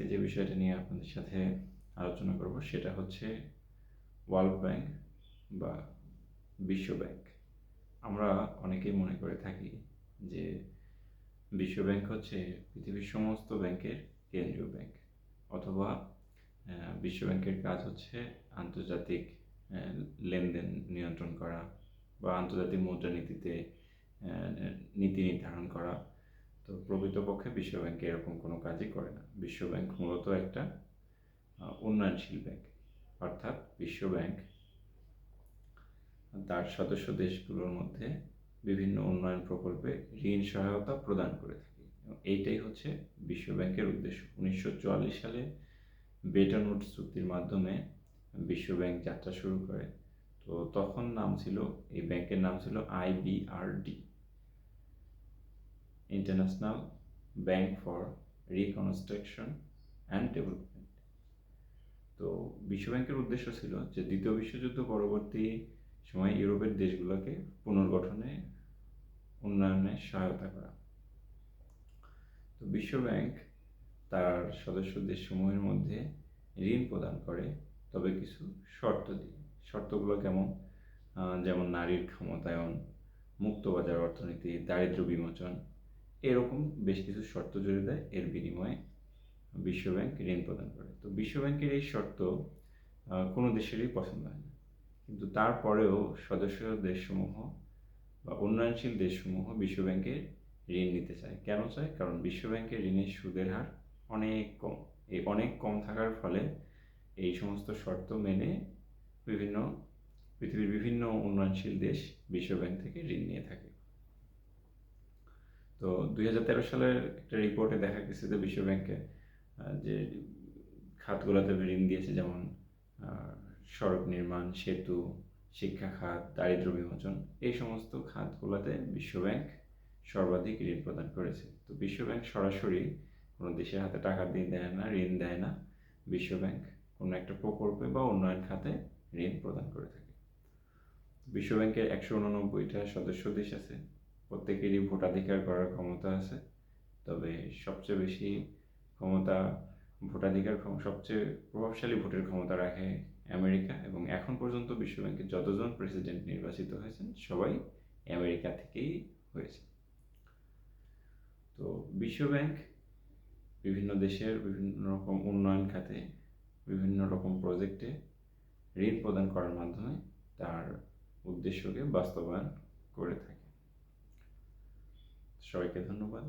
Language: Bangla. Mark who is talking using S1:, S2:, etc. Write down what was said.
S1: আজকে যে বিষয়টা নিয়ে আপনাদের সাথে আলোচনা করব, সেটা হচ্ছে ওয়ার্ল্ড ব্যাংক বা বিশ্ব ব্যাংক। আমরা অনেকেই মনে করে থাকি যে বিশ্ব ব্যাংক হচ্ছে পৃথিবীর সমস্ত ব্যাংকের কেন্দ্রীয় ব্যাংক, অথবা বিশ্ব ব্যাংকের কাজ হচ্ছে আন্তর্জাতিক লেনদেন নিয়ন্ত্রণ করা বা আন্তর্জাতিক মুদ্রানীতিতে নীতি নির্ধারণ করা। তো প্রকৃতপক্ষে বিশ্ব ব্যাংক এরকম কোনো কাজই করে না। বিশ্ব ব্যাংক মূলত একটা উন্নয়নশীল ব্যাংক। অর্থাৎ বিশ্ব ব্যাংক তার সদস্য দেশগুলোর মধ্যে বিভিন্ন উন্নয়ন প্রকল্পে ঋণ সহায়তা প্রদান করে থাকে। এইটাই হচ্ছে বিশ্ব ব্যাংকের উদ্দেশ্য। উনিশশো চুয়াল্লিশ সালে বেটন নোট চুক্তির মাধ্যমে বিশ্ব ব্যাংক যাত্রা শুরু করে। তো তখন নাম ছিল, এই ব্যাংকের নাম ছিল IBRD international bank for reconstruction and development তো বিশ্ব ব্যাংকের উদ্দেশ্য ছিল যে দ্বিতীয় বিশ্বযুদ্ধ পরবর্তী সময় ইউরোপের দেশগুলোকে পুনর্গঠনে উন্নয়নে সহায়তা করা। তো বিশ্ব ব্যাংক তার সদস্য দেশসমূহের মধ্যে ঋণ প্রদান করে, তবে কিছু শর্ত দিয়ে। শর্তগুলো কেমন? যেমন নারীর ক্ষমতায়ন, মুক্তবাজার অর্থনীতি, দারিদ্র্য বিমোচন এরকম বেশ কিছু শর্ত জুড়ে দেয়, এর বিনিময়ে বিশ্ব ব্যাংক ঋণ প্রদান করে। তো বিশ্ব ব্যাংকের এই শর্ত কোনো দেশেরই পছন্দ হয় না। কিন্তু তারপরেও সদস্য দেশসমূহ বা উন্নয়নশীল দেশসমূহ বিশ্ব ব্যাংকে ঋণ নিতে চায়। কেন চায়? কারণ বিশ্ব ব্যাংকের ঋণের সুদের হার অনেক কম। এই অনেক কম থাকার ফলে এই সমস্ত শর্ত মেনে বিভিন্ন, পৃথিবীর বিভিন্ন উন্নয়নশীল দেশ বিশ্ব ব্যাংক থেকে ঋণ নিয়ে থাকে। তো দুই হাজার তেরো সালের একটা রিপোর্টে দেখা গেছে যে বিশ্ব ব্যাংকে যে খাতগুলোতে ঋণ দিয়েছে, যেমন সড়ক নির্মাণ, সেতু, শিক্ষা খাত, দারিদ্র্য বিমোচন, এই সমস্ত খাতগুলোতে বিশ্ব ব্যাংক সর্বাধিক ঋণ প্রদান করেছে। তো বিশ্ব ব্যাংক সরাসরি কোনো দেশের হাতে টাকা দিয়ে দেয় না, ঋণ দেয় না বিশ্ব ব্যাংক কোনো একটা প্রকল্পে বা উন্নয়ন খাতে ঋণ প্রদান করে থাকে। বিশ্ব ব্যাংকের একশো উননব্বইটা সদস্য দেশ আছে। প্রত্যেকেরই ভোটাধিকার করার ক্ষমতা আছে। তবে সবচেয়ে বেশি ক্ষমতা ভোটাধিকার সবচেয়ে প্রভাবশালী ভোটের ক্ষমতা রাখে আমেরিকা এবং এখন পর্যন্ত বিশ্ব ব্যাংকের যতজন প্রেসিডেন্ট নির্বাচিত হয়েছেন, সবাই আমেরিকা থেকেই হয়েছে। তো বিশ্ব ব্যাংক বিভিন্ন দেশের বিভিন্ন রকম উন্নয়ন খাতে, বিভিন্ন রকম প্রজেক্টে ঋণ প্রদান করার মাধ্যমে তার উদ্দেশ্যকে বাস্তবায়ন করে থাকে। সবাইকে ধন্যবাদ